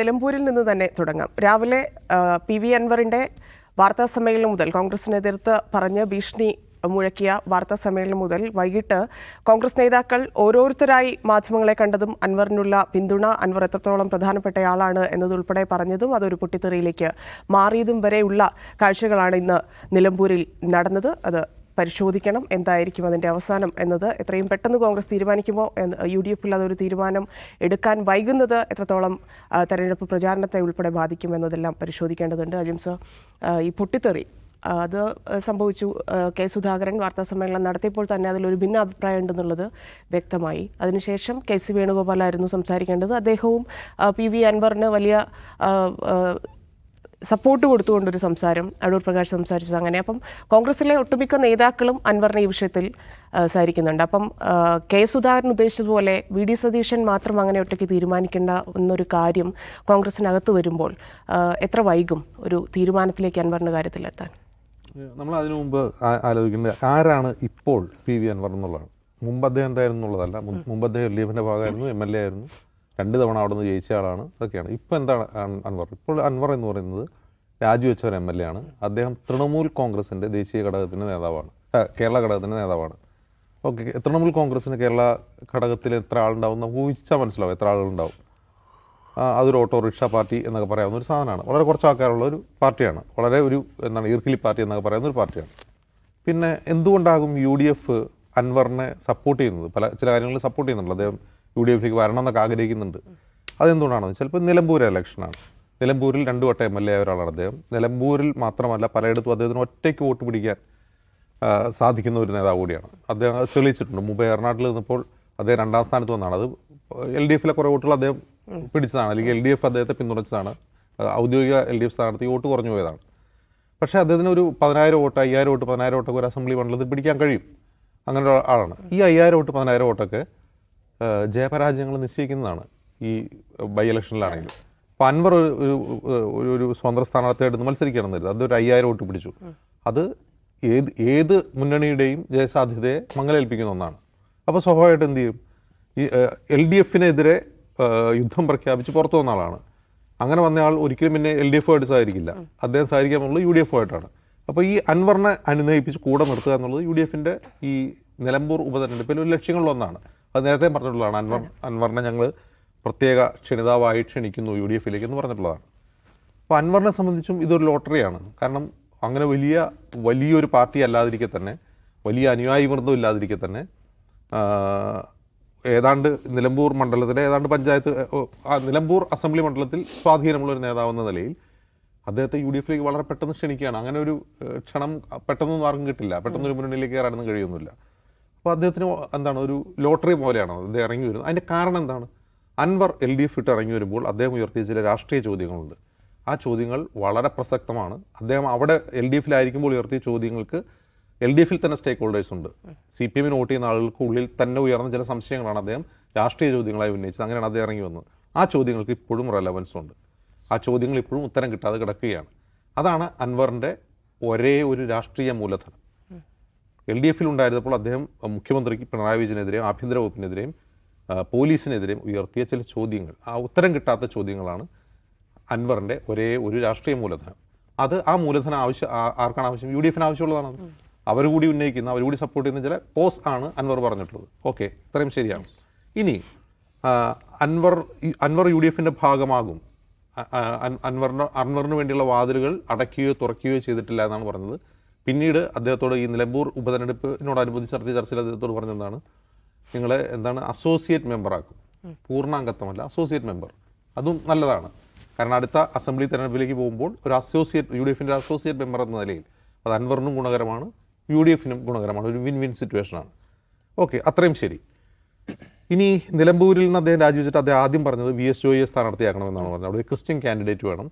നിലമ്പൂരിൽ നിന്ന് തന്നെ തുടങ്ങാം. രാവിലെ പി വി അൻവറിന്റെ വാർത്താ സമ്മേളനം മുതൽ കോൺഗ്രസിനെതിർത്ത് പറഞ്ഞ് ഭീഷണി മുഴക്കിയ വാർത്താ സമ്മേളനം മുതൽ വൈകിട്ട് കോൺഗ്രസ് നേതാക്കൾ ഓരോരുത്തരായി മാധ്യമങ്ങളെ കണ്ടതും അൻവറിനുള്ള പിന്തുണ അൻവർ എത്രത്തോളം പ്രധാനപ്പെട്ടയാളാണ് എന്നതുൾപ്പെടെ പറഞ്ഞതും അതൊരു പൊട്ടിത്തെറിയിലേക്ക് മാറിയതും വരെയുള്ള കാഴ്ചകളാണ് ഇന്ന് നിലമ്പൂരിൽ നടന്നത്. അത് പരിശോധിക്കണം എന്തായിരിക്കും അതിന്റെ അവസാനം എന്നത്. എത്രയും പെട്ടെന്ന് കോൺഗ്രസ് തീരുമാനിക്കുമോ യു ഡി എഫിൽ അതൊരു തീരുമാനം എടുക്കാൻ വൈകുന്നത് എത്രത്തോളം തെരഞ്ഞെടുപ്പ് പ്രചാരണത്തെ ഉൾപ്പെടെ ബാധിക്കും എന്നതെല്ലാം പരിശോധിക്കേണ്ടതുണ്ട്. അജിംസ് ഈ പൊട്ടിത്തെറി അത് സംഭവിച്ചു കെ സുധാകരൻ വാർത്താ സമ്മേളനം നടത്തിയപ്പോൾ തന്നെ അതിലൊരു ഭിന്ന അഭിപ്രായം ഉണ്ടെന്നുള്ളത് വ്യക്തമായി. അതിനുശേഷം കെ സി വേണുഗോപാലായിരുന്നു സംസാരിക്കേണ്ടത്. അദ്ദേഹവും പി വി അൻവറിന് വലിയ സപ്പോർട്ട് കൊടുത്തുകൊണ്ടൊരു സംസാരം അടൂർ പ്രകാശ് സംസാരിച്ചത് അങ്ങനെ. അപ്പം കോൺഗ്രസിലെ ഒട്ടുമിക്ക നേതാക്കളും അൻവറിനെ ഈ വിഷയത്തിൽ സംസാരിക്കുന്നുണ്ട് അപ്പം കെ സുധാകരൻ ഉദ്ദേശിച്ചതുപോലെ വി ഡി സതീശൻ മാത്രം അങ്ങനെ ഒറ്റയ്ക്ക് തീരുമാനിക്കേണ്ട എന്നൊരു കാര്യം കോൺഗ്രസിനകത്ത് വരുമ്പോൾ എത്ര വൈകും ഒരു തീരുമാനത്തിലേക്ക് അൻവറിന്റെ കാര്യത്തിലെത്താൻ? നമ്മൾ അതിനു മുമ്പ് ആലോചിക്കുന്നത് ആരാണ് ഇപ്പോൾ പി വി അൻവർ എന്നുള്ളതാണ്. മുമ്പ് അദ്ദേഹം എന്തായിരുന്നു എന്നുള്ളതല്ല. മുൻ- മുമ്പ് അദ്ദേഹം എഫിന്റെ ഭാഗമായിരുന്നു എം എൽ എ ആയിരുന്നു. രണ്ട് തവണ അവിടെ നിന്ന് ജയിച്ച ആളാണ്. അതൊക്കെയാണ് ഇപ്പോൾ എന്താണ് അൻ- അൻവർ? ഇപ്പോൾ അൻവർ എന്ന് പറയുന്നത് രാജിവെച്ച ഒരു എം എൽ എ ആണ്. അദ്ദേഹം തൃണമൂൽ കോൺഗ്രസിന്റെ ദേശീയ ഘടകത്തിന്റെ നേതാവാണ്. കേരള ഘടകത്തിന്റെ നേതാവാണ്. ഓക്കെ തൃണമൂൽ കോൺഗ്രസിന് കേരള ഘടകത്തിൽ എത്ര ആളുണ്ടാവും നമുക്ക് ഊഹിച്ചാൽ മനസ്സിലാവും. എത്ര ആളുകളുണ്ടാവും. അതൊരു ഓട്ടോറിക്ഷ പാർട്ടി എന്നൊക്കെ പറയാവുന്ന ഒരു സാധനമാണ്. വളരെ കുറച്ച് ആൾക്കാരുള്ള ഒരു പാർട്ടിയാണ്. വളരെ ഒരു എന്താണ് ഈർക്കിലി പാർട്ടി എന്നൊക്കെ പറയുന്ന ഒരു പാർട്ടിയാണ്. പിന്നെ എന്തുകൊണ്ടാകും യു ഡി എഫ് അൻവറിനെ സപ്പോർട്ട് ചെയ്യുന്നത്? പല ചില കാര്യങ്ങളിൽ സപ്പോർട്ട് ചെയ്യുന്നുണ്ട്. അദ്ദേഹം യു ഡി എഫിലേക്ക് വരണം എന്നൊക്കെ ആഗ്രഹിക്കുന്നുണ്ട്. അതെന്തുകൊണ്ടാണെന്ന് ചിലപ്പോൾ നിലമ്പൂർ ഇലക്ഷനാണ് നിലമ്പൂരിൽ രണ്ടു വട്ടം എം എൽ എ ഒരാളാണ് അദ്ദേഹം. നിലമ്പൂരിൽ മാത്രമല്ല പലയിടത്തും അദ്ദേഹത്തിന് ഒറ്റയ്ക്ക് വോട്ട് പിടിക്കാൻ സാധിക്കുന്ന ഒരു നേതാവ് കൂടിയാണ്. അദ്ദേഹം അത് തെളിയിച്ചിട്ടുണ്ട്. മുമ്പ് എറണാകുളത്തിൽ നിന്നപ്പോൾ അദ്ദേഹം രണ്ടാം സ്ഥാനത്ത് വന്നതാണ് അത് എൽ ഡി എഫിലെ കുറേ വോട്ടുകൾ അദ്ദേഹം പിടിച്ചതാണ്. അല്ലെങ്കിൽ എൽ ഡി എഫ് അദ്ദേഹത്തെ പിന്തുണച്ചതാണ്. ഔദ്യോഗിക എൽ ഡി എഫ് സ്ഥാനത്ത് ഈ വോട്ട് കുറഞ്ഞു പോയതാണ്. പക്ഷേ അദ്ദേഹത്തിന് ഒരു പതിനായിരം വോട്ട് അയ്യായിരം വോട്ട് പതിനായിരം വോട്ടൊക്കെ ഒരു അസംബ്ലി മണ്ഡലത്തിൽ പിടിക്കാൻ കഴിയും. അങ്ങനെ ആളാണ്. ഈ അയ്യായിരം വോട്ട് പതിനായിരം വോട്ടൊക്കെ ജയപരാജയങ്ങൾ നിശ്ചയിക്കുന്നതാണ് ഈ ബൈ ഇലക്ഷനിലാണെങ്കിലും അപ്പോൾ അൻവർ ഒരു ഒരു- ഒരു സ്വതന്ത്ര സ്ഥാനാർത്ഥിയായിട്ട് കരുതുക. അതൊരു അയ്യായിരം വോട്ട് പിടിച്ചു. അത് ഏത് ഏത് മുന്നണിയുടെയും ജയസാധ്യതയെ മങ്ങലേൽപ്പിക്കുന്ന ഒന്നാണ്. അപ്പോൾ സ്വാഭാവികമായിട്ട് എന്ത് ചെയ്യും? ഈ എൽ ഡി എഫിനെതിരെ യുദ്ധം പ്രഖ്യാപിച്ച് പുറത്തു വന്ന ആളാണ്. അങ്ങനെ വന്നയാൾ ഒരിക്കലും പിന്നെ എൽ ഡി എഫുമായിട്ട് സഹകരിക്കില്ല. അദ്ദേഹം സഹകരിക്കാൻ പോകുന്നത് യു ഡി എഫുമായിട്ടാണ്. അപ്പോൾ ഈ അൻവറിനെ അനുനയിപ്പിച്ച് കൂടെ നിർത്തുക എന്നുള്ളത് യു ഡി എഫിന്റെ ഈ നിലമ്പൂർ ഉപതെരഞ്ഞെടുപ്പിൽ ഒരു ലക്ഷ്യങ്ങളിലൊന്നാണ്. അത് നേരത്തെ പറഞ്ഞിട്ടുള്ളതാണ്. അൻവർ അൻവറിനെ ഞങ്ങൾ പ്രത്യേക ക്ഷണിതാവായി ക്ഷണിക്കുന്നു യു ഡി എഫിലേക്ക് എന്ന് പറഞ്ഞിട്ടുള്ളതാണ്. അപ്പോൾ അൻവറിനെ സംബന്ധിച്ചും ഇതൊരു ലോട്ടറിയാണ്. കാരണം അങ്ങനെ വലിയ വലിയൊരു പാർട്ടി അല്ലാതിരിക്കെ തന്നെ വലിയ അനുയായി വൃന്ദം ഇല്ലാതിരിക്കെ തന്നെ ഏതാണ്ട് നിലമ്പൂർ മണ്ഡലത്തിലെ ഏതാണ്ട് പഞ്ചായത്ത് നിലമ്പൂർ അസംബ്ലി മണ്ഡലത്തിൽ സ്വാധീനമുള്ള ഒരു നേതാവെന്ന നിലയിൽ അദ്ദേഹത്തെ യു ഡി എഫിലേക്ക് വളരെ പെട്ടെന്ന് ക്ഷണിക്കുകയാണ്. അങ്ങനെ ഒരു ക്ഷണം പെട്ടെന്നൊന്നും ആർക്കും കിട്ടില്ല. പെട്ടെന്നൊരു മുന്നണിയിലേക്ക് കയറാനൊന്നും കഴിയൊന്നുമില്ല അപ്പോൾ അദ്ദേഹത്തിന് എന്താണ് ഒരു ലോട്ടറി പോലെയാണ് അദ്ദേഹം ഇറങ്ങി വരുന്നത്? അതിന്റെ കാരണം എന്താണ്? അൻവർ എൽ ഡി എഫ് ഇട്ട് ഇറങ്ങി വരുമ്പോൾ അദ്ദേഹം ഉയർത്തിയ ചില രാഷ്ട്രീയ ചോദ്യങ്ങളുണ്ട്. ആ ചോദ്യങ്ങൾ വളരെ പ്രസക്തമാണ്. അദ്ദേഹം അവിടെ എൽ ഡി എഫിലായിരിക്കുമ്പോൾ ഉയർത്തിയ ചോദ്യങ്ങൾക്ക് എൽ ഡി എഫിൽ തന്നെ സ്റ്റേക്ക് ഹോൾഡേഴ്സ് ഉണ്ട്. സി പി എമ്മിന് വോട്ട് ചെയ്യുന്ന ആളുകൾക്ക് ഉള്ളിൽ തന്നെ ഉയർന്ന ചില സംശയങ്ങളാണ് അദ്ദേഹം രാഷ്ട്രീയ ചോദ്യങ്ങളായി ഉന്നയിച്ചത്. അങ്ങനെയാണ് അദ്ദേഹം ഇറങ്ങി വന്നത്. ആ ചോദ്യങ്ങൾക്ക് ഇപ്പോഴും റെലവൻസ് ഉണ്ട്. ആ ചോദ്യങ്ങൾ ഇപ്പോഴും ഉത്തരം കിട്ടാതെ കിടക്കുകയാണ്. അതാണ് അൻവറിന്റെ ഒരേ ഒരു രാഷ്ട്രീയ മൂലധനം. എൽ ഡി എഫിൽ ഉണ്ടായിരുന്നപ്പോൾ അദ്ദേഹം മുഖ്യമന്ത്രിക്ക് പിണറായി വിജയനെതിരെയും ആഭ്യന്തര വകുപ്പിനെതിരെയും പോലീസിനെതിരെയും ഉയർത്തിയ ചില ചോദ്യങ്ങൾ ആ ഉത്തരം കിട്ടാത്ത ചോദ്യങ്ങളാണ് അൻവറിന്റെ ഒരേ ഒരു രാഷ്ട്രീയ മൂലധനം. അത് ആ മൂലധനം ആവശ്യം ആർക്കാണ് ആവശ്യം? യു ഡി എഫിന് ആവശ്യമുള്ളതാണ്. അവർ കൂടി ഉന്നയിക്കുന്ന അവർ കൂടി സപ്പോർട്ട് ചെയ്യുന്ന ചില കോസ് ആണ് അൻവർ പറഞ്ഞിട്ടുള്ളത്. ഓക്കെ ഇത്രയും ശരിയാണ്. ഇനി അൻവർ അൻവർ യു ഡി എഫിന്റെ ഭാഗമാകും. അൻവറിന് അൻവറിന് വേണ്ടിയുള്ള വാതിലുകൾ അടയ്ക്കുകയോ തുറക്കുകയോ ചെയ്തിട്ടില്ല എന്നാണ് പറഞ്ഞത്. പിന്നീട് അദ്ദേഹത്തോട് ഈ നിലമ്പൂർ ഉപതെരഞ്ഞെടുപ്പിനോടനുബന്ധിച്ച് നടത്തിയ ചർച്ചയിൽ അദ്ദേഹത്തോട് പറഞ്ഞതാണ് നിങ്ങളെ എന്താണ് അസോസിയേറ്റ് മെമ്പറാക്കും പൂർണാംഗത്വമല്ല അസോസിയേറ്റ് മെമ്പർ അതും നല്ലതാണ്. കാരണം അടുത്ത അസംബ്ലി തെരഞ്ഞെടുപ്പിലേക്ക് പോകുമ്പോൾ ഒരു അസോസിയേറ്റ് യു ഡി എഫിന്റെ അസോസിയേറ്റ് മെമ്പർ എന്ന നിലയിൽ അത് അൻവറിനും ഗുണകരമാണ് യു ഡി എഫിനും ഗുണകരമാണ്. ഒരു വിൻ വിൻ സിറ്റുവേഷനാണ് ഓക്കെ അത്രയും ശരി. ഇനി നിലമ്പൂരിൽ നിന്ന് അദ്ദേഹം രാജിവെച്ചിട്ട് അദ്ദേഹം ആദ്യം പറഞ്ഞത് വി എസ് ജോയിയെ സ്ഥാനാർത്ഥിയാക്കണമെന്നാണ് പറഞ്ഞത്. അവിടെ ക്രിസ്ത്യൻ കാൻഡിഡേറ്റ് വേണം.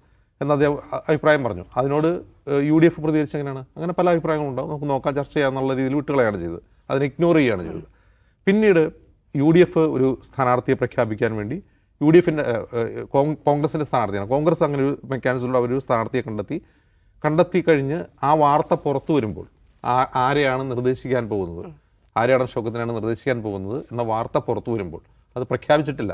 അദ്ദേഹം അഭിപ്രായം പറഞ്ഞു. അതിനോട് യു ഡി എഫ് പ്രതികരിച്ച് എങ്ങനെയാണ്? അങ്ങനെ പല അഭിപ്രായങ്ങളുണ്ടാവും. നമുക്ക് നോക്കാം ചർച്ച ചെയ്യാന്നുള്ള രീതിയിൽ വിട്ടുകളയാണ് ചെയ്തത്. അതിനെ ഇഗ്നോർ ചെയ്യുകയാണ് ചെയ്തത്. പിന്നീട് യു ഡി എഫ് ഒരു സ്ഥാനാർത്ഥിയെ പ്രഖ്യാപിക്കാൻ വേണ്ടി യു ഡി എഫിന്റെ കോൺഗ്രസിന്റെ സ്ഥാനാർത്ഥിയാണ്. കോൺഗ്രസ് അങ്ങനെ ഒരു മെക്കാനിസമുള്ള അവരൊരു സ്ഥാനാർത്ഥിയെ കണ്ടെത്തി. കണ്ടെത്തി കഴിഞ്ഞ് ആ വാർത്ത പുറത്തു വരുമ്പോൾ ആരെയാണ് നിർദ്ദേശിക്കാൻ പോകുന്നത്? ആരെയാണ് ശോകത്തിനാണ് നിർദ്ദേശിക്കാൻ പോകുന്നത് എന്ന വാർത്ത പുറത്തു വരുമ്പോൾ അത് പ്രഖ്യാപിച്ചിട്ടില്ല.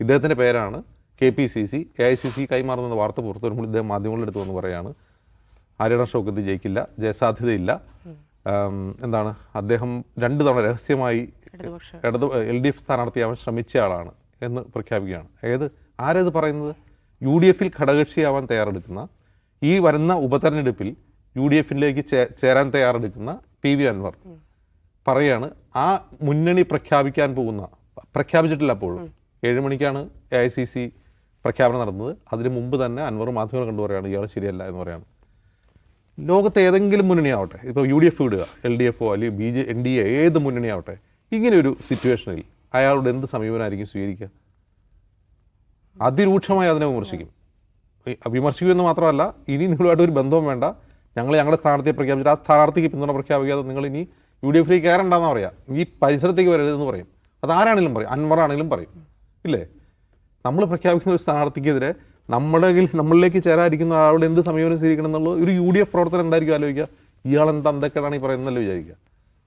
ഇദ്ദേഹത്തിന്റെ പേരാണ് K P C C A I C C കൈമാറുന്ന വാർത്ത പുറത്തു വരുമ്പോൾ ഇദ്ദേഹം മാധ്യമങ്ങളുടെ അടുത്ത് വന്ന് പറയാണ് ഹരിയാണ ഷൗക്കത്ത് ജയിക്കില്ല ജയസാധ്യതയില്ല. എന്താണ് അദ്ദേഹം രണ്ട് തവണ രഹസ്യമായി ഇടതു എൽ ഡി എഫ് സ്ഥാനാർത്ഥിയാവാൻ ശ്രമിച്ച ആളാണ് എന്ന് പ്രഖ്യാപിക്കുകയാണ്. ഏത് ആരത് പറയുന്നത്? യു ഡി എഫിൽ ഘടകകക്ഷിയാവാൻ തയ്യാറെടുക്കുന്ന ഈ വരുന്ന ഉപതെരഞ്ഞെടുപ്പിൽ യു ഡി എഫിലേക്ക് ചേരാൻ തയ്യാറെടുക്കുന്ന പി വി അൻവർ പറയാണ് ആ മുന്നണി പ്രഖ്യാപിക്കാൻ പോകുന്ന പ്രഖ്യാപിച്ചിട്ടില്ല അപ്പോഴും. ഏഴ് മണിക്കാണ് എ ഐ സി സി പ്രഖ്യാപനം നടന്നത്. അതിന് മുമ്പ് തന്നെ അൻവർ മാധ്യമങ്ങൾ കണ്ടു പറയാണ് ഇയാൾ ശരിയല്ല എന്ന് പറയാണ്. ലോകത്തെ ഏതെങ്കിലും മുന്നണിയാവട്ടെ ഇപ്പോൾ യു ഡി എഫ് വിടുക എൽ ഡി എഫോ അല്ലെങ്കിൽ B J N D A ഏത് മുന്നണിയാവട്ടെ ഇങ്ങനെ ഒരു സിറ്റുവേഷനിൽ അയാളോട് എന്ത് സമീപനമായിരിക്കും സ്വീകരിക്കുക? അതിരൂക്ഷമായി അതിനെ വിമർശിക്കും. വിമർശിക്കുമെന്ന് മാത്രമല്ല ഇനി നിങ്ങളുമായിട്ട് ഒരു ബന്ധവും വേണ്ട. ഞങ്ങൾ ഞങ്ങളുടെ സ്ഥാനാർത്ഥിയെ പ്രഖ്യാപിച്ചിട്ട് ആ സ്ഥാനാർത്ഥിക്ക് പിന്തുണ പ്രഖ്യാപിക്കാതെ നിങ്ങൾ ഇനി യു ഡി എഫിലേക്ക് കയറണ്ടെന്ന് പറയാം. ഈ പരിസരത്തേക്ക് വരരുതെന്ന് പറയും. അതാരാണെങ്കിലും പറയും അൻവറാണെങ്കിലും പറയും. ഇല്ലേ? നമ്മൾ പ്രഖ്യാപിക്കുന്ന ഒരു സ്ഥാനാർത്ഥിക്കെതിരെ നമ്മുടെ നമ്മളിലേക്ക് ചേരാതിരിക്കുന്ന ആളോട് എന്ത് സമീപനം സ്വീകരിക്കണം എന്നുള്ള ഒരു യു ഡി എഫ് പ്രവർത്തനം എന്തായിരിക്കും ആലോചിക്കുക? ഇയാൾ എന്ത് എന്തൊക്കെയാണ് ഈ പറയുന്നതല്ലോ വിചാരിക്കുക.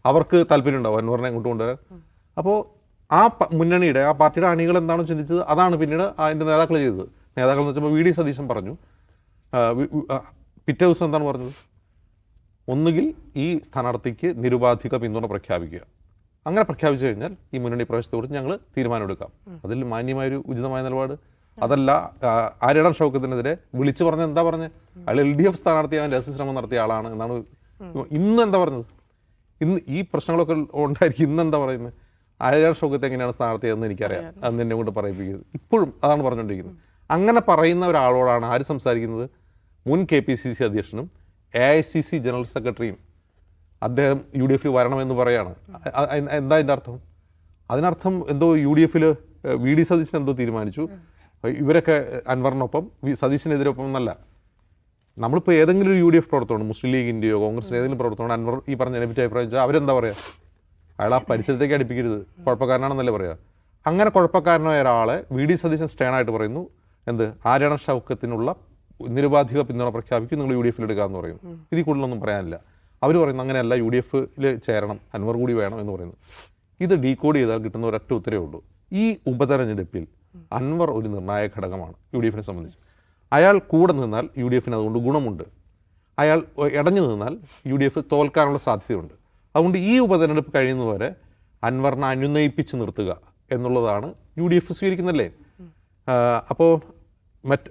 അവർക്ക് താല്പര്യം ഉണ്ടാവും അൻവറിനെ ഇങ്ങോട്ട് കൊണ്ടുവരാൻ. അപ്പോൾ ആ മുന്നണിയുടെ ആ പാർട്ടിയുടെ അണികൾ എന്താണോ ചിന്തിച്ചത് അതാണ് പിന്നീട് അതിന്റെ നേതാക്കൾ ചെയ്തത്. നേതാക്കൾ എന്ന് വെച്ചപ്പോൾ വി ഡി സതീശൻ പറഞ്ഞു. പിറ്റേ ദിവസം എന്താണ് പറഞ്ഞത്? ഒന്നുകിൽ ഈ സ്ഥാനാർത്ഥിക്ക് നിരുപാധിക പിന്തുണ പ്രഖ്യാപിക്കുക. അങ്ങനെ പ്രഖ്യാപിച്ചു കഴിഞ്ഞാൽ ഈ മുന്നണി പ്രവേശത്തെക്കുറിച്ച് ഞങ്ങൾ തീരുമാനമെടുക്കാം അതിൽ മാന്യമായൊരു ഉചിതമായ നിലപാട്. അതല്ല ആ, ആര്യടൻ ഷൗക്കത്തിനെതിരെ വിളിച്ചു പറഞ്ഞ എന്താ പറഞ്ഞത് അയാൾ എൽ ഡി എഫ് സ്ഥാനാർത്ഥി അവൻ രഹസ്യശ്രമം നടത്തിയ ആളാണ് എന്നാണ് ഇന്ന് എന്താ പറഞ്ഞത്? ഇന്ന് ഈ പ്രശ്നങ്ങളൊക്കെ ഉണ്ടായിരിക്കും ഇന്ന് എന്താ പറയുന്നത് ആര്യാ ഷൗക്കത്ത് എങ്ങനെയാണ് സ്ഥാനാർത്ഥിയെന്ന് എനിക്കറിയാം. അന്ന് എന്നെ കൊണ്ട് പറയിപ്പിക്കുന്നത് ഇപ്പോഴും അതാണ് പറഞ്ഞുകൊണ്ടിരിക്കുന്നത്. അങ്ങനെ പറയുന്ന ഒരാളോടാണ് ആര് സംസാരിക്കുന്നത്? മുൻ കെ പി സി സി അധ്യക്ഷനും A I C C general സെക്രട്ടറിയും അദ്ദേഹം യു ഡി എഫിൽ വരണമെന്ന് പറയാണ്. എന്താ അതിന്റെ അർത്ഥം? അതിനർത്ഥം എന്തോ യു ഡി എഫിൽ വി ഡി സതീശൻ എന്തോ തീരുമാനിച്ചു. ഇവരൊക്കെ അൻവറിനൊപ്പം വി- സതീശനെതിരൊപ്പം എന്നല്ല. നമ്മളിപ്പോൾ ഏതെങ്കിലും ഒരു യു ഡി എഫ് പ്രവർത്തനമാണ് മുസ്ലിം ലീഗിന്റെയോ കോൺഗ്രസിന്റെ ഏതെങ്കിലും പ്രവർത്തനമാണ് അൻവർ ഈ പറഞ്ഞ എനിക്ക് അഭിപ്രായം വെച്ചാൽ അവരെന്താ പറയുക അയാൾ ആ പരിസരത്തേക്ക് അടുപ്പിക്കരുത്. കുഴപ്പക്കാരനാണെന്നല്ലേ പറയുക അങ്ങനെ കുഴപ്പക്കാരനായ ഒരാളെ വി ഡി സതീശൻ സ്റ്റേണായിട്ട് പറയുന്നു. എന്ത്? ആര്യണ ഷൗക്കത്തിനുള്ള നിരുപാധിക പിന്തുണ പ്രഖ്യാപിക്കും. നിങ്ങൾ യു ഡി എഫിൽ എടുക്കാമെന്ന് പറയുന്നു ഇതിൽ കൂടുതലൊന്നും പറയാനില്ല. അവർ പറയുന്നത് അങ്ങനെയല്ല യു ഡി എഫിൽ ചേരണം അൻവർ കൂടി വേണം എന്ന് പറയുന്നത് ഇത് ഡീകോഡ് ചെയ്താൽ കിട്ടുന്ന ഒരൊറ്റ ഉത്തരവേ ഉള്ളൂ. ഈ ഉപതെരഞ്ഞെടുപ്പിൽ അൻവർ ഒരു നിർണായക ഘടകമാണ് യു ഡി എഫിനെ സംബന്ധിച്ച്. അയാൾ കൂടെ നിന്നാൽ യു ഡി എഫിന് അതുകൊണ്ട് ഗുണമുണ്ട്. അയാൾ ഇടഞ്ഞു നിന്നാൽ യു ഡി എഫ് തോൽക്കാനുള്ള സാധ്യതയുണ്ട്. അതുകൊണ്ട് ഈ ഉപതെരഞ്ഞെടുപ്പ് കഴിയുന്നവരെ അൻവറിനെ അനുനയിപ്പിച്ച് നിർത്തുക എന്നുള്ളതാണ് യു ഡി എഫ് സ്വീകരിക്കുന്നല്ലേ അപ്പോൾ മറ്റ്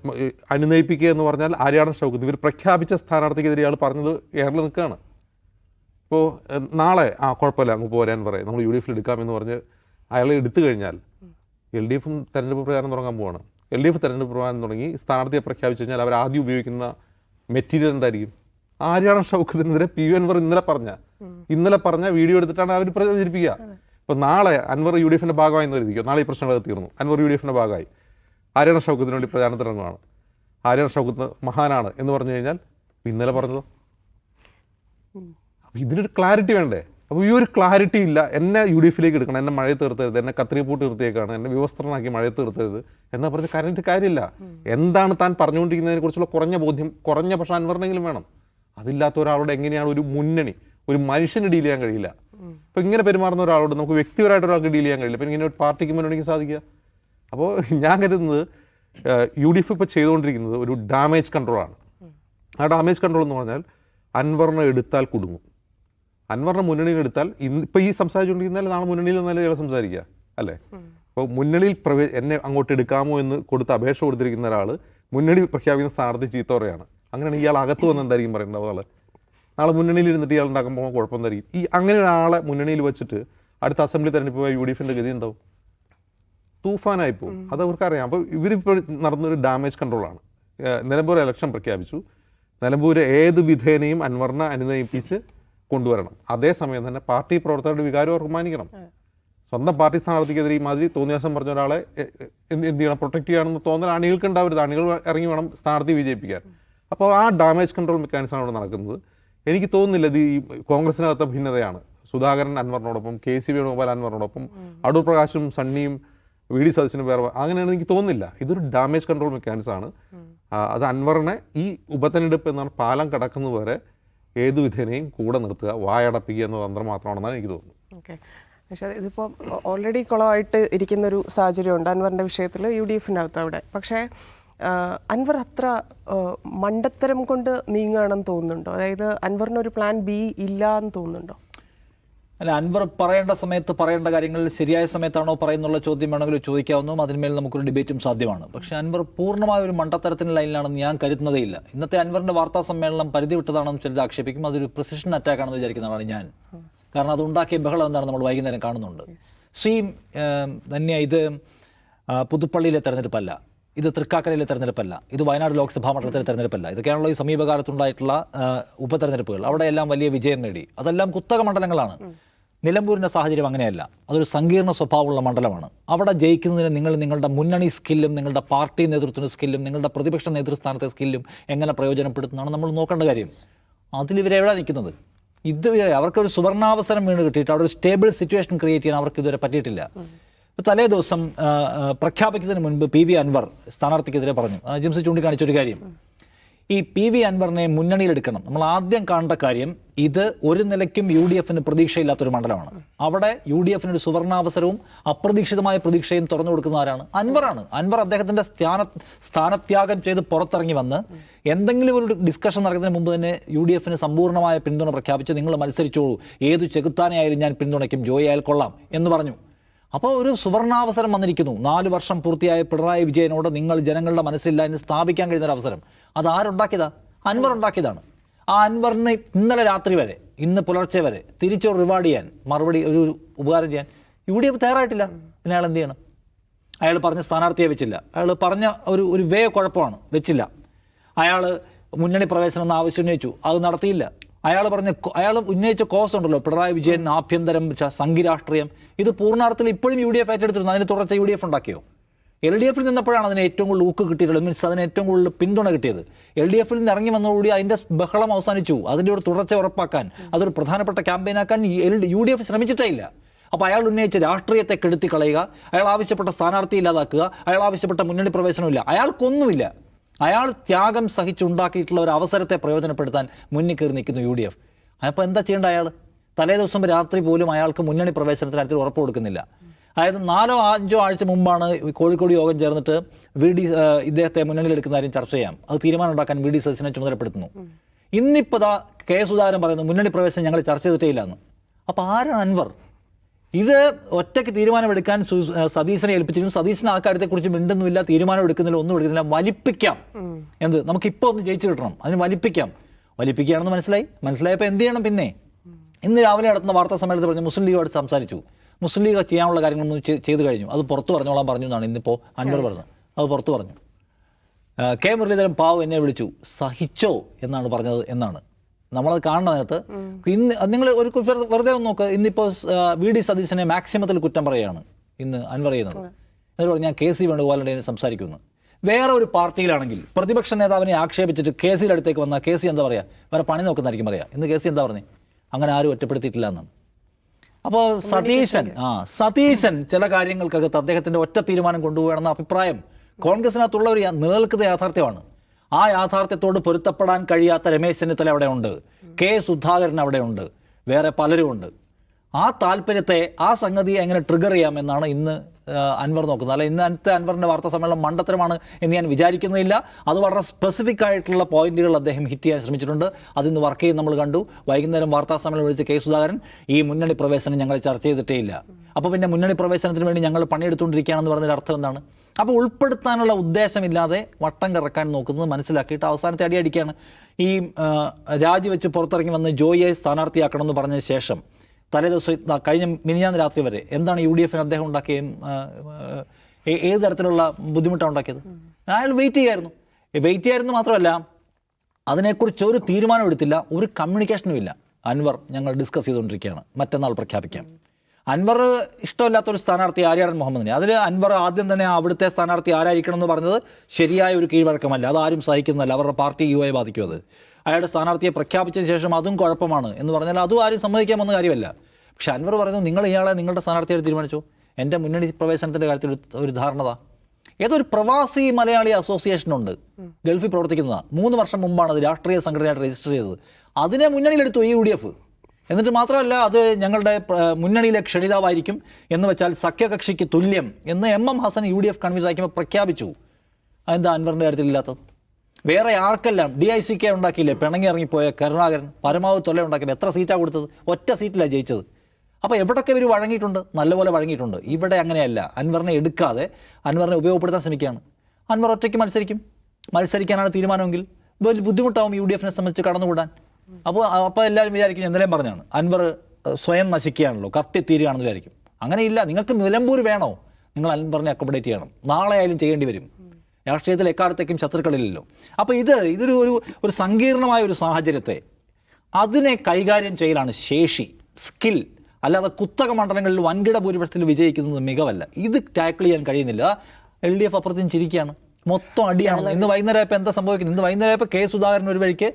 അനുനയിപ്പിക്കുക എന്ന് പറഞ്ഞാൽ ആര്യാടൻ ഷൗക്കത്ത് ഇവർ പ്രഖ്യാപിച്ച സ്ഥാനാർത്ഥിക്കെതിരെ ഇയാൾ പറഞ്ഞത് ഏറെ നിൽക്കുകയാണ്. ഇപ്പോൾ നാളെ ആ കുഴപ്പമില്ല അങ്ങ് പോരാൻ പറയും. നമ്മൾ യു ഡി എഫിൽ എടുക്കാമെന്ന് പറഞ്ഞ് അയാളെ എടുത്തു കഴിഞ്ഞാൽ എൽ ഡി എഫും തെരഞ്ഞെടുപ്പ് പ്രചാരണം തുടങ്ങാൻ പോവാണ്. എൽ ഡി എഫ് തെരഞ്ഞെടുപ്പ് പ്രചാരണം തുടങ്ങി സ്ഥാനാർത്ഥിയെ പ്രഖ്യാപിച്ചു കഴിഞ്ഞാൽ അവർ ആദ്യം ഉപയോഗിക്കുന്ന മെറ്റീരിയൽ എന്തായിരിക്കും? ആര്യാണ ഷൗക്കത്തിനെതിരെ പി യു അൻവർ ഇന്നലെ പറഞ്ഞ? ഇന്നലെ പറഞ്ഞ വീഡിയോ എടുത്തിട്ടാണ് അവർ പ്രചരിപ്പിക്കുക. ഇപ്പോൾ നാളെ അൻവർ യു ഡി എഫിന്റെ ഭാഗമായി എന്ന് കരുതിക്കോ? നാളെ ഈ പ്രശ്നങ്ങൾ തീർന്നു. അൻവർ യു ഡി എഫിന്റെ ഭാഗമായി. ആര്യാണ ഷൗക്കത്തിന് വേണ്ടി പ്രചാരണത്തിനിറങ്ങുകയാണ് ആര്യാണ ഷൗക്കത്ത് മഹാനാണ് എന്ന് പറഞ്ഞു കഴിഞ്ഞാൽ ഇന്നലെ പറഞ്ഞതോ? ഇതിനൊരു ക്ലാരിറ്റി വേണ്ടേ? അപ്പോൾ ഈ ഒരു ക്ലാരിറ്റി ഇല്ല. എന്നെ യു ഡി എഫിലേക്ക് എടുക്കണം. എന്നെ മഴയെ തീർത്തരുത് എന്നെ കത്രിപൂട്ട് തീർത്തേക്കാണ് എന്നെ വിവസ്ത്രനാക്കി മഴയെ തീർത്തരുത് എന്നാ പറഞ്ഞ് കരഞ്ഞിട്ട് കാര്യമില്ല. എന്താണ് താൻ പറഞ്ഞുകൊണ്ടിരിക്കുന്നതിനെ കുറിച്ചുള്ള കുറഞ്ഞ ബോധ്യം കുറഞ്ഞ പക്ഷെ അൻവറിനെങ്കിലും വേണം. അതില്ലാത്ത ഒരാളോട് എങ്ങനെയാണ് ഒരു മുന്നണി ഒരു മനുഷ്യന് ഡീൽ ചെയ്യാൻ കഴിയില്ല. അപ്പോൾ ഇങ്ങനെ പെരുമാറുന്ന ഒരാളോട് നമുക്ക് വ്യക്തിപരമായിട്ട് ഒരാൾക്ക് ഡീൽ ചെയ്യാൻ കഴിയില്ല. അപ്പോൾ ഇങ്ങനെ ഒരു പാർട്ടിക്ക് മുന്നണിക്ക് സാധിക്കുക? അപ്പോൾ ഞാൻ കരുതുന്നത് യു ഡി എഫ് ഇപ്പോൾ ചെയ്തുകൊണ്ടിരിക്കുന്നത് ഒരു ഡാമേജ് കൺട്രോളാണ് ആ ഡാമേജ് കൺട്രോൾ എന്ന് പറഞ്ഞാൽ അൻവറിനെ എടുത്താൽ കുടുങ്ങും. അൻവറിനെ മുന്നണിയിൽ എടുത്താൽ ഇന്ന് ഇപ്പോൾ ഈ സംസാരിച്ചുകൊണ്ടിരിക്കുന്നാലും നാളെ മുന്നണിയിൽ നിന്നാലും ഇയാൾ സംസാരിക്കുക അല്ലേ? അപ്പോൾ മുന്നണിയിൽ പ്രവേ എന്നെ അങ്ങോട്ട് എടുക്കാമോ എന്ന് കൊടുത്ത് അപേക്ഷ കൊടുത്തിരിക്കുന്ന ഒരാൾ മുന്നണി പ്രഖ്യാപിക്കുന്ന സ്ഥാനാർത്ഥി ചീത്ത പറയാണ് അങ്ങനെയാണ് ഇയാൾ അകത്ത് വന്ന് എന്തായിരിക്കും പറയുന്നത്? ആൾ നാളെ മുന്നണിയിൽ ഇരുന്നിട്ട് ഇയാൾ ഉണ്ടാക്കുമ്പോൾ കുഴപ്പം തരും ഈ അങ്ങനെ ഒരാളെ മുന്നണിയിൽ വെച്ചിട്ട് അടുത്ത അസംബ്ലി തെരഞ്ഞെടുപ്പ് യു ഡി എഫിന്റെ ഗതി എന്താവും? തൂഫാനായി പോകും അത് അവർക്കറിയാം. അപ്പോൾ ഇവരിപ്പോൾ നടന്നൊരു ഡാമേജ് കൺട്രോളാണ്. നിലമ്പൂർ ഇലക്ഷൻ പ്രഖ്യാപിച്ചു. നിലമ്പൂർ ഏത് വിധേനയും അൻവറിനെ അനുനയിപ്പിച്ച് കൊണ്ടുവരണം. അതേസമയം തന്നെ പാർട്ടി പ്രവർത്തകരുടെ വികാരം അവർക്ക് മാനിക്കണം. സ്വന്തം പാർട്ടി സ്ഥാനാർത്ഥിക്കെതിരെ ഈ മാതിരി തോന്നിയാസം പറഞ്ഞ ഒരാളെ എന്ത് എന്ത് ചെയ്യണം? പ്രൊട്ടക്ട് ചെയ്യണമെന്ന് തോന്നൽ അണികൾക്ക് ഉണ്ടാവരുത്. അണികൾ ഇറങ്ങി വേണം സ്ഥാനാർത്ഥി വിജയിപ്പിക്കാൻ. അപ്പോൾ ആ ഡാമേജ് കൺട്രോൾ മെക്കാനിസമാണ് അവിടെ നടക്കുന്നത്. എനിക്ക് തോന്നുന്നില്ല ഇത് ഈ കോൺഗ്രസിനകത്തെ ഭിന്നതയാണ്. സുധാകരൻ അൻവറിനോടൊപ്പം കെ സി വേണുഗോപാൽ അൻവറിനോടൊപ്പം അടൂർ പ്രകാശും സണ്ണിയും വി ഡി സതീശനും വേറെ അങ്ങനെയാണ് എനിക്ക് തോന്നുന്നില്ല. ഇതൊരു ഡാമേജ് കൺട്രോൾ മെക്കാനിസമാണ് അത് അൻവറിനെ ഈ ഉപതെരഞ്ഞെടുപ്പ് എന്നാണ് പാലം കടക്കുന്നത് വരെ ഏതു വിധേനയും കൂടെ നിർത്തുക. വായടപ്പിക്കുക എന്ന തന്ത്രം മാത്രമാണെന്നാണ് എനിക്ക് തോന്നുന്നത്. ഓക്കെ. പക്ഷേ ഇതിപ്പോൾ ഓൾറെഡി കുളമായിട്ട് ഇരിക്കുന്ന ഒരു സാഹചര്യമുണ്ട് അൻവറിന്റെ വിഷയത്തിൽ യു ഡി എഫിനകത്ത് അവിടെ. പക്ഷേ അൻവർ അത്ര മണ്ടത്തരം കൊണ്ട് നീങ്ങുകയാണെന്ന് തോന്നുന്നുണ്ടോ? അതായത് അൻവറിനൊരു പ്ലാൻ ബി ഇല്ല എന്ന് തോന്നുന്നുണ്ടോ? അല്ല അൻവർ പറയേണ്ട സമയത്ത് പറയേണ്ട കാര്യങ്ങൾ ശരിയായ സമയത്താണോ പറയുന്നുള്ള ചോദ്യം വേണമെങ്കിൽ ചോദിക്കാവുന്നതും അതിന്മേൽ നമുക്കൊരു ഡിബേറ്റും സാധ്യമാണ്. പക്ഷേ അൻവർ പൂർണമായ ഒരു മണ്ടത്തരത്തിന് ലൈനിലാണെന്ന് ഞാൻ കരുതുന്നതേയില്ല ഇന്നത്തെ അൻവറിന്റെ വാർത്താ സമ്മേളനം പരിധി വിട്ടതാണെന്ന് ചിലർ ആക്ഷേപിക്കും. അതൊരു പ്രിസിഷൻ അറ്റാക്ക് ആണെന്ന് വിചാരിക്കുന്നതാണ് ഞാൻ. കാരണം അത് ഉണ്ടാക്കിയ ബഹളം എന്താണ് നമ്മൾ വൈകുന്നേരം കാണുന്നുണ്ട്. സീം തന്നെ ഇത് പുതുപ്പള്ളിയിലെ തെരഞ്ഞെടുപ്പല്ല. ഇത് തൃക്കാക്കരയിലെ തെരഞ്ഞെടുപ്പല്ല. ഇത് വയനാട് ലോക്സഭാ മണ്ഡലത്തിലെ തെരഞ്ഞെടുപ്പല്ല. ഇതൊക്കെയാണല്ലോ ഈ സമീപകാലത്തുണ്ടായിട്ടുള്ള ഉപതെരഞ്ഞെടുപ്പുകൾ. അവിടെയെല്ലാം വലിയ വിജയം നേടി. അതെല്ലാം കുത്തക മണ്ഡലങ്ങളാണ്. നിലമ്പൂരിന്റെ സാഹചര്യം അങ്ങനെയല്ല. അതൊരു സങ്കീർണ സ്വഭാവമുള്ള മണ്ഡലമാണ്. അവിടെ ജയിക്കുന്നതിന് നിങ്ങൾ നിങ്ങളുടെ മുന്നണി സ്കില്ലും നിങ്ങളുടെ പാർട്ടി നേതൃത്വത്തിന് സ്കില്ലും നിങ്ങളുടെ പ്രതിപക്ഷ നേതൃസ്ഥാനത്തെ സ്കില്ലും എങ്ങനെ പ്രയോജനപ്പെടുത്തുന്നതാണ് നമ്മൾ നോക്കേണ്ട കാര്യം. അതിലിവരെ എവിടെ നിൽക്കുന്നത്? ഇതുവരെ അവർക്കൊരു സുവർണാവസരം വീണ് കിട്ടിയിട്ട് അവിടെ ഒരു സ്റ്റേബിൾ സിറ്റുവേഷൻ ക്രിയേറ്റ് ചെയ്യാൻ അവർക്ക് ഇതുവരെ പറ്റിയിട്ടില്ല. തലേ ദിവസം പ്രഖ്യാപിക്കുന്നതിന് മുൻപ് പി വി അൻവർ സ്ഥാനാർത്ഥിക്കെതിരെ പറഞ്ഞു. ജിംസ് ചൂണ്ടിക്കാണിച്ച ഒരു കാര്യം. ഈ പി വി അൻവറിനെ മുന്നണിയിലെടുക്കണം. നമ്മൾ ആദ്യം കാണേണ്ട കാര്യം ഇത് ഒരു നിലയ്ക്കും യു ഡി എഫിന് പ്രതീക്ഷയില്ലാത്തൊരു മണ്ഡലമാണ്. അവിടെ യു ഡി എഫിന് ഒരു സുവർണാവസരവും അപ്രതീക്ഷിതമായ പ്രതീക്ഷയും തുറന്നു കൊടുക്കുന്ന ആരാണ്? അൻവറാണ്. അൻവർ അദ്ദേഹത്തിന്റെ സ്ഥാന സ്ഥാനത്യാഗം ചെയ്ത് പുറത്തിറങ്ങി വന്ന് എന്തെങ്കിലും ഒരു ഡിസ്കഷൻ നടക്കുന്നതിന് മുമ്പ് തന്നെ യു ഡി എഫിന് സമ്പൂർണമായ പിന്തുണ പ്രഖ്യാപിച്ച് നിങ്ങൾ മത്സരിച്ചോളൂ. ഏത് ചെകുത്താനെയായാലും ഞാൻ പിന്തുണയ്ക്കും. ജോയി ആയാൽ കൊള്ളാം എന്ന് പറഞ്ഞു. അപ്പോൾ ഒരു സുവർണാവസരം വന്നിരിക്കുന്നു. നാല് വർഷം പൂർത്തിയായ പിണറായി വിജയനോട് നിങ്ങൾ ജനങ്ങളുടെ മനസ്സില്ല എന്ന് സ്ഥാപിക്കാൻ കഴിയുന്ന ഒരു അവസരം. അത് ആരുണ്ടാക്കിയതാ? അൻവർ ഉണ്ടാക്കിയതാണ്. ആ അൻവറിന് ഇന്നലെ രാത്രി വരെ ഇന്ന് പുലർച്ചെ വരെ തിരിച്ചു റിവാർഡ് ചെയ്യാൻ മറുപടി ഒരു ഉപകാരം ചെയ്യാൻ യു ഡി എഫ് തയ്യാറായിട്ടില്ല. പിന്നെ അയാൾ എന്ത് ചെയ്യണം? അയാൾ പറഞ്ഞ സ്ഥാനാർത്ഥിയെ വെച്ചില്ല. അയാൾ പറഞ്ഞ ഒരു ഒരു വേ കുഴപ്പമാണ്. വെച്ചില്ല. അയാൾ മുന്നണി പ്രവേശനം എന്ന് ആവശ്യം ഉന്നയിച്ചു അത് നടത്തിയില്ല. അയാൾ പറഞ്ഞ അയാൾ ഉന്നയിച്ച കോസ് ഉണ്ടല്ലോ പിണറായി വിജയൻ ആഭ്യന്തരം സംഘിരാഷ്ട്രീയം ഇത് പൂർണാർത്ഥത്തിൽ ഇപ്പോഴും യു ഡി എഫ് ഏറ്റെടുത്തിരുന്നു. അതിന് തുടർച്ച യു ഡി എഫ് ഉണ്ടാക്കിയോ? എൽ ഡി എഫിൽ നിന്നപ്പോഴാണ് അതിന് ഏറ്റവും കൂടുതൽ ഊക്ക് കിട്ടിയിട്ടുള്ളത്. മീൻസ് അതിന് ഏറ്റവും കൂടുതൽ പിന്തുണ കിട്ടിയത്. എൽ ഡി എഫിൽ നിന്ന് ഇറങ്ങി വന്നതോടുകൂടി അതിന്റെ ബഹളം അവസാനിച്ചു. അതിന്റെ ഒരു തുടർച്ച ഉറപ്പാക്കാൻ അതൊരു പ്രധാനപ്പെട്ട ക്യാമ്പയിനാക്കാൻ യു ഡി എഫ് ശ്രമിച്ചിട്ടേ ഇല്ല. അപ്പോൾ അയാൾ ഉന്നയിച്ച രാഷ്ട്രീയത്തെ കെടുത്തി കളയുക അയാൾ ആവശ്യപ്പെട്ട സ്ഥാനാർത്ഥി ഇല്ലാതാക്കുക അയാൾ ആവശ്യപ്പെട്ട മുന്നണി പ്രവേശനമില്ല അയാൾക്കൊന്നുമില്ല. അയാൾ ത്യാഗം സഹിച്ചുണ്ടാക്കിയിട്ടുള്ള ഒരു അവസരത്തെ പ്രയോജനപ്പെടുത്താൻ മുന്നിൽ കയറി നിൽക്കുന്നു യു ഡി എഫ്. അപ്പോൾ എന്താ ചെയ്യേണ്ട അയാൾ? തലേ ദിവസം രാത്രി പോലും അയാൾക്ക് മുന്നണി പ്രവേശനത്തിന് കാര്യത്തിൽ ഉറപ്പ് കൊടുക്കുന്നില്ല അതായത് നാലോ അഞ്ചോ ആഴ്ച മുമ്പാണ് കോഴിക്കോട് യോഗം ചേർന്നിട്ട് വി ഡി ഇദ്ദേഹത്തെ മുന്നണിയിലെടുക്കുന്ന കാര്യം ചർച്ച ചെയ്യാം. അത് തീരുമാനം ഉണ്ടാക്കാൻ വി ഡി സതീശനെ ചുമതലപ്പെടുത്തുന്നു. ഇന്നിപ്പോൾ കെ സുധാകരൻ പറയുന്നു മുന്നണി പ്രവേശനം ഞങ്ങൾ ചർച്ച ചെയ്തിട്ടേ ഇല്ലെന്ന്. അപ്പോൾ ആരാണ് അൻവർ? ഇത് ഒറ്റയ്ക്ക് തീരുമാനമെടുക്കാൻ സതീശനെ ഏൽപ്പിച്ചിരുന്നു സതീശൻ ആ കാര്യത്തെക്കുറിച്ച് മിണ്ടുന്നില്ല തീരുമാനം എടുക്കുന്നില്ല ഒന്നും എടുക്കുന്നില്ല വലിപ്പിക്കാം എന്ത്? നമുക്ക് നമുക്കിപ്പോൾ ഒന്ന് ജയിച്ചു കിട്ടണം. അതിന് വലിപ്പിക്കാം. വലിപ്പിക്കുകയാണെന്ന് മനസ്സിലായി? മനസ്സിലായപ്പോൾ എന്ത് ചെയ്യണം പിന്നെ? ഇന്ന് രാവിലെ നടത്തുന്ന വാർത്താ സമ്മേളനത്തിൽ പറഞ്ഞു മുസ്ലിം ലീഗുമായിട്ട് സംസാരിച്ചു. മുസ്ലിം ലീഗ് ചെയ്യാനുള്ള കാര്യങ്ങളൊന്നും ചെ- ചെയ്തു കഴിഞ്ഞു. അത് പുറത്തു പറഞ്ഞോളാൻ പറഞ്ഞു എന്നാണ് ഇന്നിപ്പോൾ അൻവർ പറഞ്ഞത്. അത് പുറത്തു പറഞ്ഞു. കെ മുരളീധരൻ പാവ് എന്നെ വിളിച്ചു. സഹിച്ചോ എന്നാണ് പറഞ്ഞത് എന്നാണ്. നമ്മളത് കാണുന്ന നേരത്ത് ഇന്ന് നിങ്ങൾ ഒരു വെറുതെ- ഒന്ന് നോക്ക്. ഇന്നിപ്പോ വി ഡി സതീശനെ മാക്സിമത്തിൽ കുറ്റം പറയുകയാണ് ഇന്ന് അൻവർ ചെയ്യുന്നത്. എന്നിട്ട് പറഞ്ഞു ഞാൻ കെ സി വേണുഗോപാലിന്റെ സംസാരിക്കുന്നു. വേറെ ഒരു പാർട്ടിയിലാണെങ്കിൽ പ്രതിപക്ഷ നേതാവിനെ ആക്ഷേപിച്ചിട്ട് കെ സിയുടെ അടുത്തേക്ക് വന്നാൽ കെ സി എന്താ പറയുക വേറെ പണി നോക്കുന്നതായിരിക്കും പറയാം. ഇന്ന് കെ സി എന്താ പറഞ്ഞേ? അങ്ങനെ ആരും ഒറ്റപ്പെടുത്തിയിട്ടില്ല എന്നാണ്. അപ്പോൾ സതീശൻ ആ സതീശൻ ചില കാര്യങ്ങൾക്കകത്ത് അദ്ദേഹത്തിന്റെ ഒറ്റ തീരുമാനം കൊണ്ടുപോകണമെന്ന അഭിപ്രായം കോൺഗ്രസിനകത്തുള്ളവർ നിലനിൽക്കുന്ന യാഥാർത്ഥ്യമാണ്. ആ യാഥാർത്ഥ്യത്തോട് പൊരുത്തപ്പെടാൻ കഴിയാത്ത രമേശ് ചെന്നിത്തല അവിടെ ഉണ്ട് കെ സുധാകരൻ അവിടെ ഉണ്ട് വേറെ പലരും ഉണ്ട് ആ താല്പര്യത്തെ ആ സംഗതിയെ എങ്ങനെ ട്രിഗർ ചെയ്യാം എന്നാണ് ഇന്ന് അൻവർ നോക്കുന്നത്. അല്ല ഇന്നത്തെ അൻവറിന്റെ വാർത്താ സമ്മേളനം മണ്ടത്തരമാണ് എന്ന് ഞാൻ വിചാരിക്കുന്നില്ല. അത് വളരെ സ്പെസിഫിക് ആയിട്ടുള്ള പോയിന്റുകൾ അദ്ദേഹം ഹിറ്റ് ചെയ്യാൻ ശ്രമിച്ചിട്ടുണ്ട്. അതിന്ന് വർക്ക് ചെയ്ത് നമ്മൾ കണ്ടു. വൈകുന്നേരം വാർത്താ സമ്മേളനം വിളിച്ച് കെ സുധാകരൻ ഈ മുന്നണി പ്രവേശനം ഞങ്ങൾ ചർച്ച ചെയ്തിട്ടേ ഇല്ല. അപ്പോൾ പിന്നെ മുന്നണി പ്രവേശനത്തിന് വേണ്ടി ഞങ്ങൾ പണിയെടുത്തുകൊണ്ടിരിക്കുകയാണെന്ന് പറഞ്ഞൊരു അർത്ഥം എന്താണ്? അപ്പോൾ ഉൾപ്പെടുത്താനുള്ള ഉദ്ദേശമില്ലാതെ വട്ടം കറക്കാൻ നോക്കുന്നത് മനസ്സിലാക്കിയിട്ട് അവസാനത്തെ അടിയടിക്കാണ്. ഈ രാജിവെച്ച് പുറത്തിറങ്ങി വന്ന് ജോയിയെ സ്ഥാനാർത്ഥിയാക്കണമെന്ന് പറഞ്ഞ ശേഷം തലേ ദിവസം കഴിഞ്ഞ മിനിഞ്ഞാന്ന് രാത്രി വരെ എന്താണ് യു ഡി എഫിന് അദ്ദേഹം ഉണ്ടാക്കിയ ഏത് തരത്തിലുള്ള ബുദ്ധിമുട്ടാണ് ഉണ്ടാക്കിയത്? അയാൾ വെയിറ്റ് ചെയ്യായിരുന്നു. വെയിറ്റ് ചെയ്യായിരുന്നു മാത്രമല്ല അതിനെക്കുറിച്ച് ഒരു തീരുമാനം എടുത്തില്ല ഒരു കമ്മ്യൂണിക്കേഷനും ഇല്ല. അൻവർ ഞങ്ങൾ ഡിസ്കസ് ചെയ്തുകൊണ്ടിരിക്കുകയാണ്. മറ്റന്നാൾ പ്രഖ്യാപിക്കാം. അൻവർ ഇഷ്ടമില്ലാത്തൊരു സ്ഥാനാർത്ഥി ആര്യാടൻ മുഹമ്മദിനെ. അതിൽ അൻവർ ആദ്യം തന്നെ അവിടുത്തെ സ്ഥാനാർത്ഥി ആരായിരിക്കണം എന്ന് പറഞ്ഞത് ശരിയായ ഒരു കീഴ്വഴക്കമല്ല. അത് ആരും സഹിക്കുന്നതല്ല അവരുടെ പാർട്ടി യുവയെ ബാധിക്കും അത്. അയാളുടെ സ്ഥാനാർത്ഥിയെ പ്രഖ്യാപിച്ചതിന് ശേഷം അതും കുഴപ്പമാണ് എന്ന് പറഞ്ഞാൽ അതും ആരും സമ്മതിക്കാൻ വന്ന കാര്യമല്ല. പക്ഷെ അൻവർ പറയുന്നു നിങ്ങൾ ഇയാളെ നിങ്ങളുടെ സ്ഥാനാർത്ഥിയായിട്ട് തീരുമാനിച്ചു? എന്റെ മുന്നണി പ്രവേശനത്തിന്റെ കാര്യത്തിൽ ഒരു- ഒരു ധാരണത. ഏതൊരു പ്രവാസി മലയാളി അസോസിയേഷൻ ഉണ്ട് ഗൾഫിൽ പ്രവർത്തിക്കുന്നതാണ് മൂന്ന് വർഷം മുമ്പാണ് അത് രാഷ്ട്രീയ സംഘടനയായിട്ട് രജിസ്റ്റർ ചെയ്തത്. അതിനെ മുന്നണിയിലെടുത്തു ഈ യു ഡി എഫ്. എന്നിട്ട് മാത്രമല്ല അത് ഞങ്ങളുടെ മുന്നണിയിലെ ക്ഷണിതാവായിരിക്കും എന്ന് വെച്ചാൽ സഖ്യകക്ഷിക്ക് തുല്യം എന്ന് M M Hassan U D F convener ആക്കിയപ്പോൾ പ്രഖ്യാപിച്ചു. അതെന്താ അൻവറിന്റെ കാര്യത്തിൽ ഇല്ലാത്തത്? വേറെ ആർക്കെല്ലാം ഡി ഐ സി കെ ഉണ്ടാക്കിയില്ലേ? പിണങ്ങി ഇറങ്ങിപ്പോയ കരുണാകരൻ പരമാവധി തൊല്ല ഉണ്ടാക്കിയത് എത്ര സീറ്റാണ് കൊടുത്തത്? ഒറ്റ സീറ്റിലാണ് ജയിച്ചത്. അപ്പോൾ എവിടൊക്കെ ഇവർ വഴങ്ങിയിട്ടുണ്ട്? നല്ലപോലെ വഴങ്ങിയിട്ടുണ്ട്. ഇവിടെ അങ്ങനെയല്ല. അൻവറിനെ എടുക്കാതെ അൻവറിനെ ഉപയോഗപ്പെടുത്താൻ ശ്രമിക്കുകയാണ്. അൻവർ ഒറ്റയ്ക്ക് മത്സരിക്കും. മത്സരിക്കാനാണ് തീരുമാനമെങ്കിൽ. വലിയ ബുദ്ധിമുട്ടാവും യു ഡി എഫിനെ സംബന്ധിച്ച് കടന്നുകൂടാൻ. അപ്പോൾ അപ്പോൾ എല്ലാവരും വിചാരിക്കും എന്തെങ്കിലും പറഞ്ഞാണ് അൻവർ സ്വയം നശിക്കുകയാണല്ലോ കത്തിത്തീരുകയാണെന്ന് വിചാരിക്കും. അങ്ങനെയില്ല നിങ്ങൾക്ക് നിലമ്പൂർ വേണോ? നിങ്ങൾ അൻവറിനെ അക്കോമഡേറ്റ് ചെയ്യണം. നാളെ ആയാലും ചെയ്യേണ്ടി വരും. രാഷ്ട്രീയത്തിൽ എക്കാലത്തേക്കും ശത്രുക്കളില്ലല്ലോ. അപ്പോൾ ഇത് ഇതൊരു ഒരു ഒരു സങ്കീർണമായ ഒരു സാഹചര്യത്തെ അതിനെ കൈകാര്യം ചെയ്യലാണ് ശേഷി സ്കിൽ. അല്ലാതെ കുത്തക മണ്ഡലങ്ങളിൽ വൻകിട ഭൂരിപക്ഷത്തിൽ വിജയിക്കുന്നത് മികവല്ല. ഇത് ടാക്കിൾ ചെയ്യാൻ കഴിയുന്നില്ല. എൽ ഡി എഫ് അപ്പുറത്തും ചിരിക്കുകയാണ്. മൊത്തം അടിയാണ്. ഇന്ന് വൈകുന്നേരം ഇപ്പം എന്താ സംഭവിക്കുന്നത്? ഇന്ന് വൈകുന്നേരം ഇപ്പം കെ സുധാകരൻ ഒരു വഴിക്ക്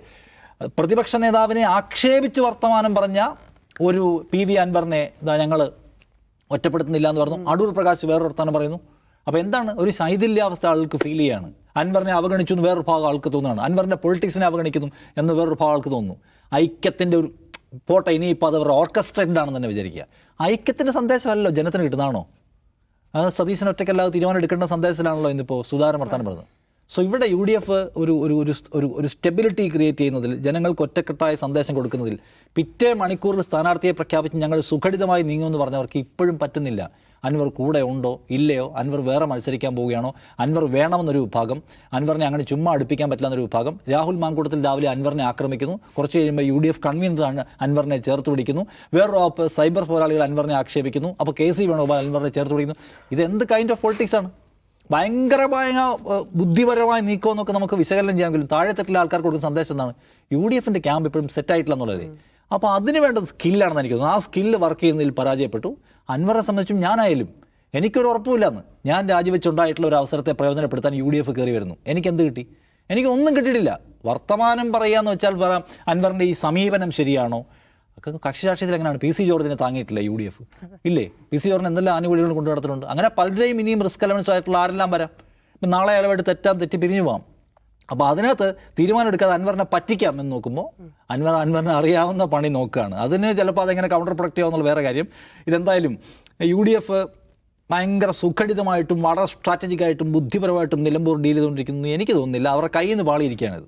പ്രതിപക്ഷ നേതാവിനെ ആക്ഷേപിച്ച് വർത്തമാനം പറഞ്ഞ ഒരു പി വി അൻവറിനെ ഇതാ ഞങ്ങൾ ഒറ്റപ്പെടുത്തുന്നില്ല എന്ന് പറഞ്ഞു. അടൂർ പ്രകാശ് വേറൊരു വർത്തമാനം പറയുന്നു. അപ്പോൾ എന്താണ്? ഒരു ശൈഥില്യാവസ്ഥ ആൾക്ക് ഫീൽ ചെയ്യാണ്. അൻവറിനെ അവഗണിച്ചു എന്ന് വേറൊരു ഭാഗം ആൾക്ക് തോന്നുകയാണ്. അൻവറിന്റെ പൊളിറ്റിക്സിനെ അവഗണിക്കുന്നു എന്ന് വേറൊരു ഭാഗം ആൾക്ക് തോന്നുന്നു. ഐക്യത്തിന്റെ ഒരു പോട്ടെ ഇനിയിപ്പോൾ അത് അവർ ഓർക്കസ്ട്രേറ്റഡ് ആണെന്ന് തന്നെ വിചാരിക്കുക. ഐക്യത്തിന്റെ സന്ദേശമല്ലല്ലോ ജനത്തിന് കിട്ടുന്നതാണോ? അത് സതീശൻ ഒറ്റയ്ക്കല്ലാതെ തീരുമാനം എടുക്കേണ്ട സന്ദേശത്തിലാണല്ലോ ഇന്നിപ്പോൾ സുധാരം വർത്താനം പറഞ്ഞത് സോ ഇവിടെ യു ഡി എഫ് ഒരു ഒരു ഒരു ഒരു സ്റ്റെബിലിറ്റി ക്രിയേറ്റ് ചെയ്യുന്നതിൽ ജനങ്ങൾക്ക് ഒറ്റക്കെട്ടായ സന്ദേശം കൊടുക്കുന്നതിൽ പിറ്റേ മണിക്കൂറിൽ സ്ഥാനാർത്ഥിയെ പ്രഖ്യാപിച്ച് ഞങ്ങൾ സുഖടിതമായി നീങ്ങുമെന്ന് പറഞ്ഞവർക്ക് ഇപ്പോഴും പറ്റുന്നില്ല. അൻവർ കൂടെ ഉണ്ടോ? ഇല്ലയോ? അൻവർ വേറെ മത്സരിക്കാൻ പോവുകയാണോ? അൻവർ വേണമെന്നൊരു വിഭാഗം. അൻവറിനെ അങ്ങനെ ചുമ്മാ അടുപ്പിക്കാൻ പറ്റില്ല എന്നൊരു വിഭാഗം. രാഹുൽ മാങ്കൂട്ടത്തിൽ രാവിലെ അൻവറിനെ ആക്രമിക്കുന്നു. കുറച്ച് കഴിയുമ്പോൾ യു ഡി എഫ് കൺവീനറാണ് അൻവറിനെ ചേർത്ത് പിടിക്കുന്നു. വേറൊരു സൈബർ പോരാളികൾ അൻവറിനെ ആക്ഷേപിക്കുന്നു. അപ്പോൾ കെ സി വേണോപാൽ അൻവറിനെ ചേർത്ത് പിടിക്കുന്നു. ഇത് എന്ത് കൈൻഡ് ഓഫ് പൊളിറ്റിക്സ് ആണ്? ഭയങ്കരമായ ബുദ്ധിപരമായ നീക്കം എന്നൊക്കെ നമുക്ക് വിശകലനം ചെയ്യാമെങ്കിലും താഴെത്തട്ടിലെ ആൾക്കാർക്ക് കൊടുക്കുന്ന സന്ദേശം എന്താണ്? യു ഡി എഫിന്റെ ക്യാമ്പ് ഇപ്പോഴും സെറ്റ് ആയിട്ടില്ല എന്നുള്ളത് അപ്പോൾ അതിന് വേണ്ട സ്കില്ലാണെന്ന് എനിക്ക് തോന്നുന്നു. ആ സ്കില്ല് വർക്ക് ചെയ്യുന്നതിൽ പരാജയപ്പെട്ടു. അൻവറെ സംബന്ധിച്ചും ഞാനായാലും എനിക്കൊരു ഉറപ്പുമില്ലെന്ന് ഞാൻ രാജിവെച്ചുണ്ടായിട്ടുള്ള ഒരു അവസരത്തെ പ്രയോജനപ്പെടുത്താൻ യു ഡി എഫ് കയറി വരുന്നു. എനിക്ക് എന്ത് കിട്ടി? എനിക്ക് ഒന്നും കിട്ടിയിട്ടില്ല. വർത്തമാനം പറയുക എന്ന് വെച്ചാൽ പറയാം അൻവറിന്റെ ഈ സമീപനം ശരിയാണോ? കക്ഷി രാഷ്ട്രീയത്തിൽ എങ്ങനെയാണ്? പി സി ജോർജിനെ താങ്ങിയിട്ടില്ല യു ഡി എഫ് ഇല്ലേ? പി സി ജോർജിന് എന്തെല്ലാം ആനുകൂല്യങ്ങൾ കൊണ്ടു നടത്തുന്നുണ്ട് അങ്ങനെ പലരെയും ഇനിയും റിസ്ക് അലവൻസ് ആയിട്ടുള്ള ആരെല്ലാം വരാം? ഇപ്പം നാളെ അളവായിട്ട് തെറ്റാൻ തെറ്റി പിരിഞ്ഞു പോകാം അപ്പോൾ അതിനകത്ത് തീരുമാനം എടുക്കാതെ അൻവറിനെ പറ്റിക്കാം എന്ന് നോക്കുമ്പോൾ അൻവർ അൻവറിനെ അറിയാവുന്ന പണി നോക്കുകയാണ്. അതിന് ചിലപ്പോൾ അതെങ്ങനെ കൗണ്ടർ പ്രൊഡക്റ്റീവ് എന്നുള്ള വേറെ കാര്യം. ഇതെന്തായാലും യു ഡി എഫ് ഭയങ്കര സുഖടിതമായിട്ടും വളരെ സ്ട്രാറ്റജിക്കായിട്ടും ബുദ്ധിപരമായിട്ടും നിലമ്പൂർ ഡീൽ ചെയ്തുകൊണ്ടിരിക്കുന്നു എനിക്ക് തോന്നുന്നില്ല. അവരുടെ കയ്യിൽ നിന്ന് പാളിയിരിക്കുകയാണിത്